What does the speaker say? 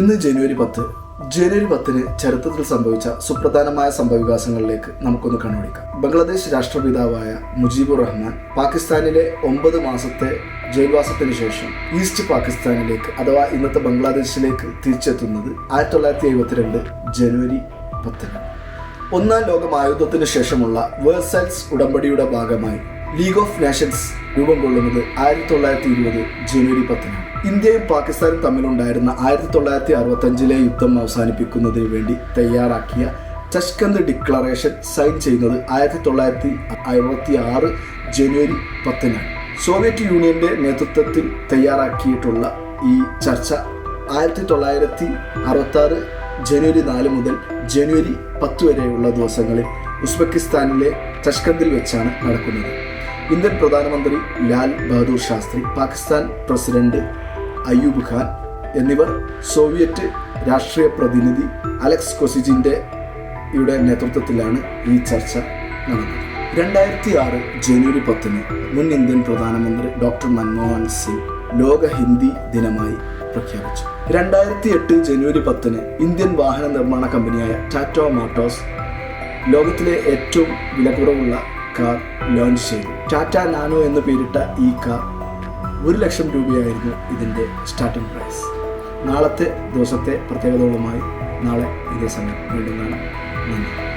ഇന്ന് ജനുവരി പത്ത്. ജനുവരി പത്തിന് ചരിത്രത്തിൽ സംഭവിച്ച സുപ്രധാനമായ സംഭവവികാസങ്ങളിലേക്ക് നമുക്കൊന്ന് കണ്ണുപിടിക്കാം. ബംഗ്ലാദേശ് രാഷ്ട്രപിതാവായ മുജീബുർ റഹ്മാൻ പാകിസ്ഥാനിലെ ഒമ്പത് മാസത്തെ ജയിൽവാസത്തിന് ശേഷം ഈസ്റ്റ് പാകിസ്ഥാനിലേക്ക് അഥവാ ഇന്നത്തെ ബംഗ്ലാദേശിലേക്ക് തിരിച്ചെത്തുന്നത് ആയിരത്തി തൊള്ളായിരത്തി എഴുപത്തിരണ്ട് ജനുവരി പത്തിന്. ഒന്നാം ലോകമായുദ്ധത്തിന് ശേഷമുള്ള വേഴ്സൈൽസ് ഉടമ്പടിയുടെ ഭാഗമായി ലീഗ് ഓഫ് നേഷൻസ് രൂപം കൊള്ളുന്നത് ആയിരത്തി തൊള്ളായിരത്തി ഇരുപത് ജനുവരി പത്തിനാണ് ഇന്ത്യയും പാകിസ്ഥാനും തമ്മിലുണ്ടായിരുന്ന ആയിരത്തി തൊള്ളായിരത്തി അറുപത്തി അഞ്ചിലെ യുദ്ധം അവസാനിപ്പിക്കുന്നതിന് വേണ്ടി തയ്യാറാക്കിയ ചഷ്കന്ദ് ഡിക്ലറേഷൻ സൈൻ ചെയ്യുന്നത് ആയിരത്തി തൊള്ളായിരത്തി അറുപത്തി ആറ് ജനുവരി പത്തിനാണ് സോവിയറ്റ് യൂണിയന്റെ നേതൃത്വത്തിൽ തയ്യാറാക്കിയിട്ടുള്ള ഈ ചർച്ച ആയിരത്തി തൊള്ളായിരത്തി അറുപത്തി ആറ് ജനുവരി നാല് മുതൽ ജനുവരി പത്ത് വരെയുള്ള ദിവസങ്ങളിൽ ഉസ്ബെക്കിസ്ഥാനിലെ ചഷ്കന്തിൽ വെച്ചാണ് നടക്കുന്നത്. ഇന്ത്യൻ പ്രധാനമന്ത്രി ലാൽ ബഹദൂർ ശാസ്ത്രി പാകിസ്ഥാൻ പ്രസിഡന്റ് അയ്യൂബ് ഖാൻ എന്നിവർ സോവിയറ്റ് രാഷ്ട്രീയ പ്രതിനിധി അലക്സ് കൊസിജിന്റെ യുടെ നേതൃത്വത്തിലാണ് ഈ ചർച്ച നടന്നത്. രണ്ടായിരത്തി ആറ് ജനുവരി പത്തിന് മുൻ ഇന്ത്യൻ പ്രധാനമന്ത്രി ഡോക്ടർ മൻമോഹൻ സിംഗ് ലോക ഹിന്ദി ദിനമായി പ്രഖ്യാപിച്ചു. രണ്ടായിരത്തി എട്ട് ജനുവരി പത്തിന് ഇന്ത്യൻ വാഹന നിർമ്മാണ കമ്പനിയായ ടാറ്റോ മോട്ടോഴ്സ് ലോകത്തിലെ ഏറ്റവും വിലക്കുറവുള്ള കാർ ലോഞ്ച് ചെയ്തു. ടാറ്റ നാനോ എന്ന് പേരിട്ട ഈ കാർ ഒരു ലക്ഷം രൂപയായിരുന്നു ഇതിന്റെ സ്റ്റാർട്ടിംഗ് പ്രൈസ് നാളത്തെ ദിവസത്തെ പ്രത്യേകതകളുമായി നാളെ ഇതേ സമയം. വീണ്ടും കാണാം. നന്ദി.